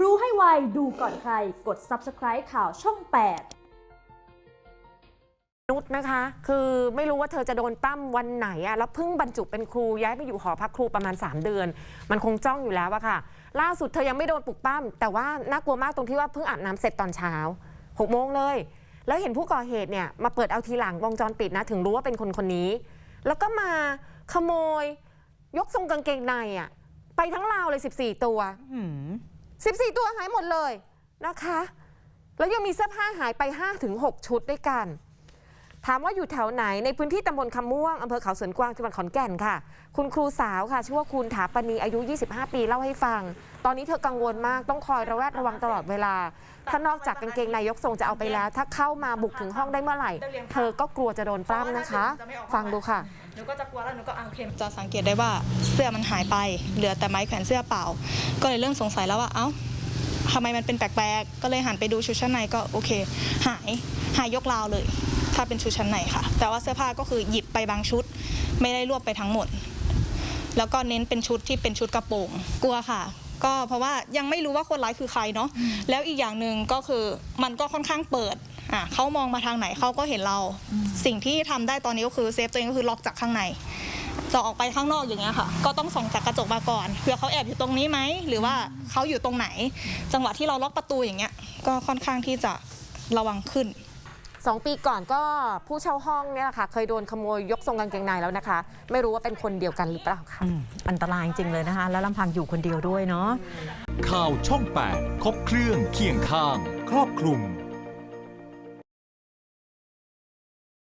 รู้ให้ไว ดูก่อนใคร กด subscribe ข่าวช่อง 8นุชนะคะ คือไม่รู้ว่าเธอจะโดนตั้มวันไหนอะแล้วเพิ่งบรรจุเป็นครูย้ายไปอยู่หอพักครูประมาณ 3 เดือน มันคงจ้องอยู่แล้วอะค่ะ ล่าสุดเธอยังไม่โดนปลุกปั้ม แต่ว่าน่ากลัวมากตรงที่ว่าเพิ่งอาบน้ำเสร็จตอนเช้า6โมงเลย แล้วเห็นผู้ก่อเหตุเนี่ยมาเปิดเอาทีหลังวงจรปิดนะถึงรู้ว่าเป็นคนคนนี้ แล้วก็มาขโมย ยกทรงกางเกงในอะไปทั้งราวเลย 14 ตัว 14 ตัวหายหมดเลยนะคะ แล้วยังมีเสื้อผ้าหายไป 5-6 ชุดด้วยกัน ถามว่าอยู่แถวไหนในพื้นที่ตำบลคำม่วงอำเภอเขาสวนกวางจังหวัดขอนแก่นค่ะ คุณครูสาวค่ะ ชื่อว่าคุณถาปณีอายุ 25 ปีเล่าให้ฟัง ตอนนี้เธอกังวลมากต้องคอยระแวดระวังตลอดเวลา ถ้านอกจากกางเกงในยกทรงจะเอาไปแล้ว ถ้าเข้ามาบุกถึงห้องได้เมื่อไหร่ เธอก็กลัวจะโดนปล้ำนะคะ ฟังดูค่ะหนูก็จะกลัวแล้วหนูก็เอาโอเคจะสังเกตได้ว่าเสื้อมันหายไป เหลือแต่ไม้แขวนเสื้อเปล่า ก็เลยเริ่มสงสัยแล้วว่าเอ้าทำไมมันเป็นแปลกๆก็เลยหันไปดูชุดชั้นในก็โอเค หายหายยกราวเลย ถ้าเป็นชุดชั้นในค่ะ แต่ว่าเสื้อผ้าก็คือหยิบไปบางชุด ไม่ได้รวบไปทั้งหมด แล้วก็เน้นเป็นชุดที่เป็นชุดกระโปรงกลัวค่ะ ก็เพราะว่ายังไม่รู้ว่าคนร้ายคือใครเนาะแล้วอีกอย่างหนึ่งก็คือมันก็ค่อนข้างเปิดอะเขามองมาทางไหนเขาก็เห็นเรา สิ่งที่ทำได้ตอนนี้ก็คือเซฟตัวเองก็คือล็อกจากข้างในจะออกไปข้างนอกอย่างเงี้ยค่ะ ก็ต้องส่องจากกระจกมาก่อนเผื่อเขาแอบอยู่ตรงนี้ไหมหรือว่าเขาอยู่ตรงไหน จังหวะที่เราล็อกประตูอย่างเงี้ยก็ค่อนข้างที่จะระวังขึ้น สองปีก่อนก็ผู้เช่าห้องเนี่ยค่ะเคยโดนขโมยยกทรงกางเกงในแล้วนะคะ ไม่รู้ว่าเป็นคนเดียวกันหรือเปล่าค่ะอืมอันตรายจริงเลยนะคะ แล้วลำพังอยู่คนเดียวด้วยเนาะ ข่าวช่อง 8 ครบเครื่องเคียงข้าง ครอบคลุม